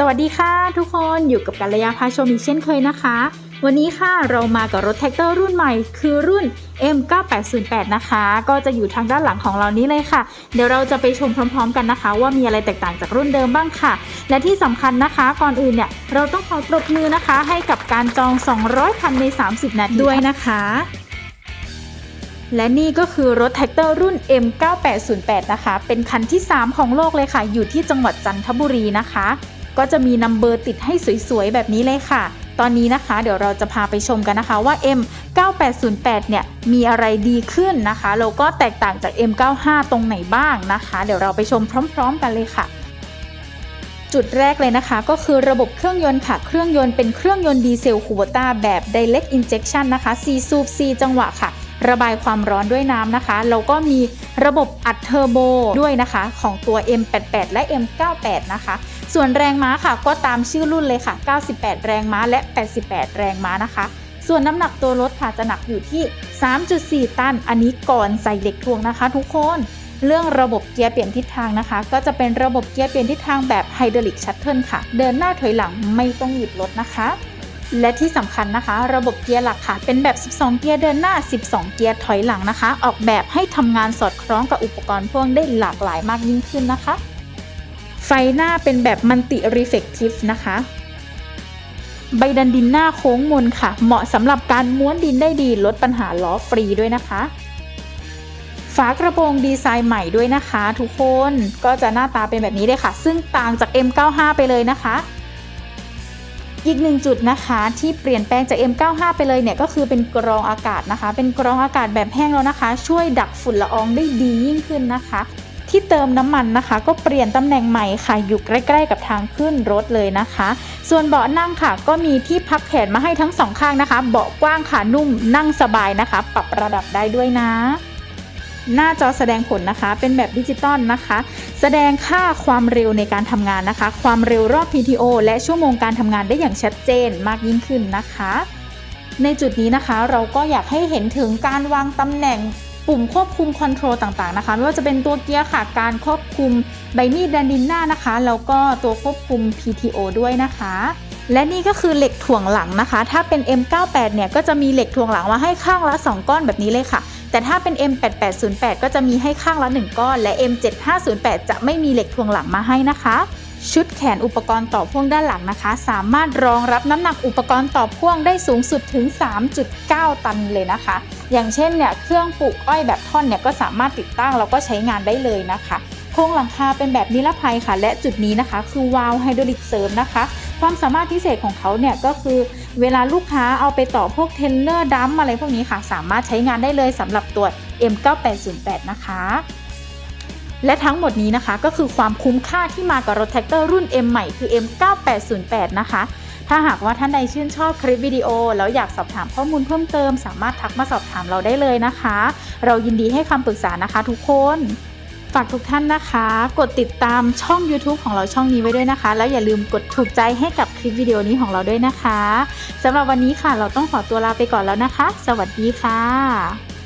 สวัสดีค่ะทุกคนอยู่กับกัลยาพาชมอีกเช่นเคยนะคะ วันนี้ค่ะเรามากับรถแท็กเตอร์รุ่นใหม่คือรุ่น M9808 นะคะ ก็จะอยู่ทางด้านหลังของเรานี้เลยค่ะ เดี๋ยวเราจะไปชมพร้อม ๆ กันนะคะ ว่ามีอะไรแตกต่างจากรุ่นเดิมบ้างค่ะ และที่สำคัญนะคะก่อนอื่นเนี่ยเราต้องขอปรบมือนะคะ ให้กับการจอง 200คันใน 30 นาทีด้วยนะคะและนี่ก็คือรถแท็กเตอร์รุ่น M9808 นะคะ เป็นคันที่ 3 ของโลกเลยค่ะ อยู่ที่จังหวัดจันทบุรีนะคะ ก็จะมีนัมเบอร์ติดให้สวยๆ แบบนี้เลยค่ะ ตอนนี้นะคะ เดี๋ยวเราจะพาไปชมกันนะคะว่า M9808 เนี่ยมีอะไรดีขึ้นนะคะแล้วก็แตกต่างจาก M95 ตรงไหนบ้างนะคะ เดี๋ยวเราไปชมพร้อม ๆ กันเลยค่ะจุดแรกเลยนะคะก็คือระบบเครื่องยนต์ค่ะ เครื่องยนต์เป็นเครื่องยนต์ดีเซลคูโบต้าแบบ direct injection นะคะ 4 สูบ 4 จังหวะค่ะ ระบายความร้อนด้วยน้ำนะคะ แล้วก็มีระบบอัดเทอร์โบด้วยนะคะ ของตัว M88 และ M98 นะคะ ส่วนแรงม้าค่ะก็ตามชื่อรุ่นเลยค่ะ 98 แรงม้าและ 88 แรงม้านะคะ ส่วนน้ำหนักตัวรถค่ะจะหนักอยู่ที่ 3.4 ตัน อันนี้ก่อนใส่เหล็กถ่วงนะคะ ทุกคน เรื่องระบบเกียร์เปลี่ยนทิศทางนะคะ ก็จะเป็นระบบเกียร์เปลี่ยนทิศทางแบบไฮดรอลิกชัตเทิลค่ะ เดินหน้าถอยหลังไม่ต้องหยุดรถนะคะและที่สำคัญนะคะ ระบบเกียร์หลักค่ะ เป็นแบบ 12 เกียร์เดินหน้า 12 เกียร์ถอยหลังนะคะ ออกแบบให้ทำงานสอดคล้องกับอุปกรณ์พ่วงได้หลากหลายมากยิ่งขึ้นนะคะ ไฟหน้าเป็นแบบมันติรีเฟกทีฟนะคะ ใบดันดินหน้าโค้งมนค่ะ เหมาะสำหรับการม้วนดินได้ดีลดปัญหาล้อฟรีด้วยนะคะ ฝากระโปรงดีไซน์ใหม่ด้วยนะคะ ทุกคนก็จะหน้าตาเป็นแบบนี้เลยค่ะ ซึ่งต่างจาก M95 ไปเลยนะคะอีกหนึ่งจุดนะคะที่เปลี่ยนแปลงจาก M95 ไปเลยเนี่ยก็คือเป็นกรองอากาศนะคะ เป็นกรองอากาศแบบแห้งแล้วนะคะ ช่วยดักฝุ่นละอองได้ดียิ่งขึ้นนะคะ ที่เติมน้ำมันนะคะ ก็เปลี่ยนตำแหน่งใหม่ค่ะอยู่ใกล้ ๆ กับทางขึ้นรถเลยนะคะ ส่วนเบาะนั่งค่ะ ก็มีที่พักแขนมาให้ทั้งสองข้างนะคะ เบาะกว้างค่ะนุ่มนั่งสบายนะคะ ปรับระดับได้ด้วยนะหน้าจอแสดงผลนะคะ เป็นแบบดิจิตอลนะคะ แสดงค่าความเร็วในการทำงานนะคะ ความเร็วรอบ PTO และชั่วโมงการทำงานได้อย่างชัดเจนมากยิ่งขึ้นนะคะ ในจุดนี้นะคะเราก็อยากให้เห็นถึงการวางตำแหน่ง ปุ่มควบคุมคอนโทรลต่างๆนะคะไม่ว่าจะเป็นตัวเกียร์ค่ะ การควบคุมใบมีดดันดินหน้านะคะ แล้วก็ตัวควบคุม PTO ด้วยนะคะ และนี่ก็คือเหล็กถ่วงหลังนะคะ ถ้าเป็น M98 เนี่ยก็จะมีเหล็กถ่วงหลังมาให้ข้างละ 2 ก้อนแบบนี้เลยค่ะ แต่ถ้าเป็น M8808 ก็จะมีให้ข้างละ 1 ก้อน และ M7508 จะไม่มีเหล็กถ่วงหลังมาให้นะคะ ชุดแขนอุปกรณ์ต่อพ่วงด้านหลังนะคะ สามารถรองรับน้ำหนักอุปกรณ์ต่อพ่วงได้สูงสุดถึง 3.9 ตันเลยนะคะ อย่างเช่นเนี่ยเครื่องปลูกอ้อยแบบท่อนเนี่ยก็สามารถติดตั้งแล้วก็ใช้งานได้เลยนะคะ โครงหลังคาเป็นแบบนิรภัยค่ะ และจุดนี้นะคะ คือวาล์วไฮดรอลิกเสริมนะคะ ความสามารถพิเศษของเขาเนี่ยก็คือเวลาลูกค้าเอาไปต่อพวกเทนเลอร์ดัมอะไรพวกนี้ค่ะ สามารถใช้งานได้เลยสำหรับตัว M9808 นะคะ และทั้งหมดนี้นะคะก็คือความคุ้มค่าที่มากับรถแท็กเตอร์รุ่น M ใหม่คือ M9808 นะคะ ถ้าหากว่าท่านใดชื่นชอบคลิปวิดีโอ แล้วอยากสอบถามข้อมูลเพิ่มเติม สามารถทักมาสอบถามเราได้เลยนะคะ เรายินดีให้คำปรึกษานะคะทุกคนฝากทุกท่านนะคะ กดติดตามช่อง YouTube ของเราช่องนี้ไว้ด้วยนะคะ แล้วอย่าลืมกดถูกใจให้กับคลิปวิดีโอนี้ของเราด้วยนะคะสำหรับวันนี้ค่ะ เราต้องขอตัวลาไปก่อนแล้วนะคะ สวัสดีค่ะ